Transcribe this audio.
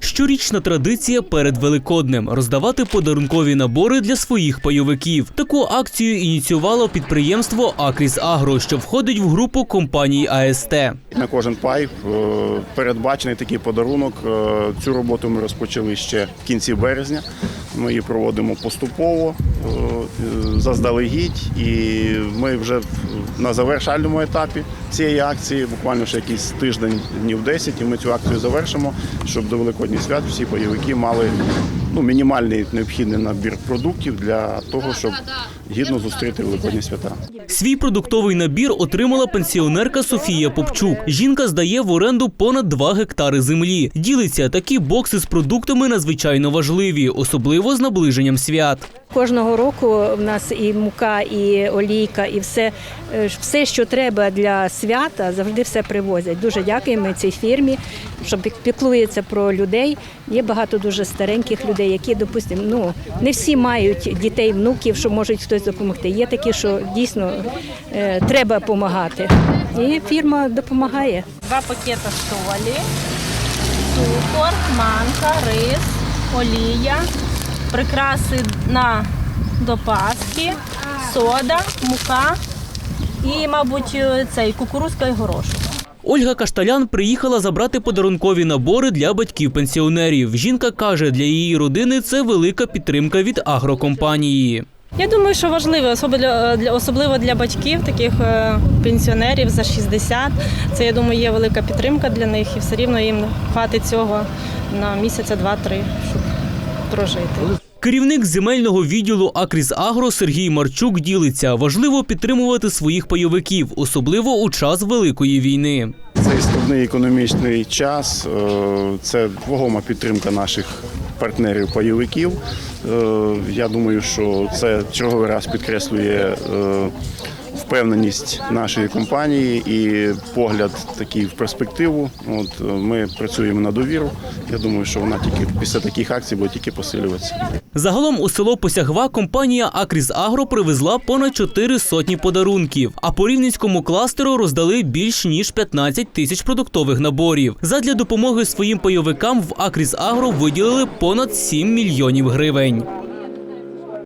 Щорічна традиція перед Великоднем роздавати подарункові набори для своїх пайовиків. Таку акцію ініціювало підприємство Акріс Агро, що входить в групу компаній АСТ. На кожен пай е, передбачений такий подарунок. Е, Цю роботу ми розпочали ще в кінці березня. Ми її проводимо поступово заздалегідь, і ми вже на завершальному етапі цієї акції, буквально ще якийсь тиждень, днів 10, і ми цю акцію завершимо, щоб до Великодніх свят всі бойовики мали ну, мінімальний необхідний набір продуктів для того, щоб гідно зустріти Великодні свята. Свій продуктовий набір отримала пенсіонерка Софія Попчук. Жінка здає в оренду понад 2 гектари землі. Ділиться такі бокси з продуктами надзвичайно важливі, особливо з наближенням свят. Кожного року в нас і мука, і олійка, і все, е, все, що треба для свята, завжди все привозять. Дуже дякуємо цій фірмі, що пік- піклується про людей. Є багато дуже стареньких людей, які, допустимо, ну не всі мають дітей, внуків, що можуть хтось допомогти. Є такі, що дійсно е, треба допомагати. І фірма допомагає. Два пакета солі, цукор, манка, рис, олія, прикраси на до Пасхи, сода, мука і, мабуть, цей кукурузка і горошок. Ольга Кашталян приїхала забрати подарункові набори для батьків пенсіонерів. Жінка каже, для її родини це велика підтримка від агрокомпанії. Я думаю, що важливо, особливо для особливо для батьків, таких е, пенсіонерів за 60. Це я думаю, є велика підтримка для них, і все рівно їм хватить цього на місяця два-три, щоб прожити. Керівник земельного відділу Акріс Агро Сергій Марчук ділиться. Важливо підтримувати своїх пайовиків, особливо у час великої війни. Цей складний економічний час е, це вагома підтримка наших партнерів-пайовиків. Е, Я думаю, що це черговий раз підкреслює е, впевненість нашої компанії і погляд такий в перспективу. От е, ми працюємо на довіру. Я думаю, що вона тільки після таких акцій буде тільки посилюватися. Загалом у село Посягва компанія Акріс Агро привезла понад чотири сотні подарунків. А по рівненському кластеру роздали більш ніж 15 тисяч продуктових наборів. Задля допомоги своїм пайовикам в Акріс Агро виділили понад 7 мільйонів гривень.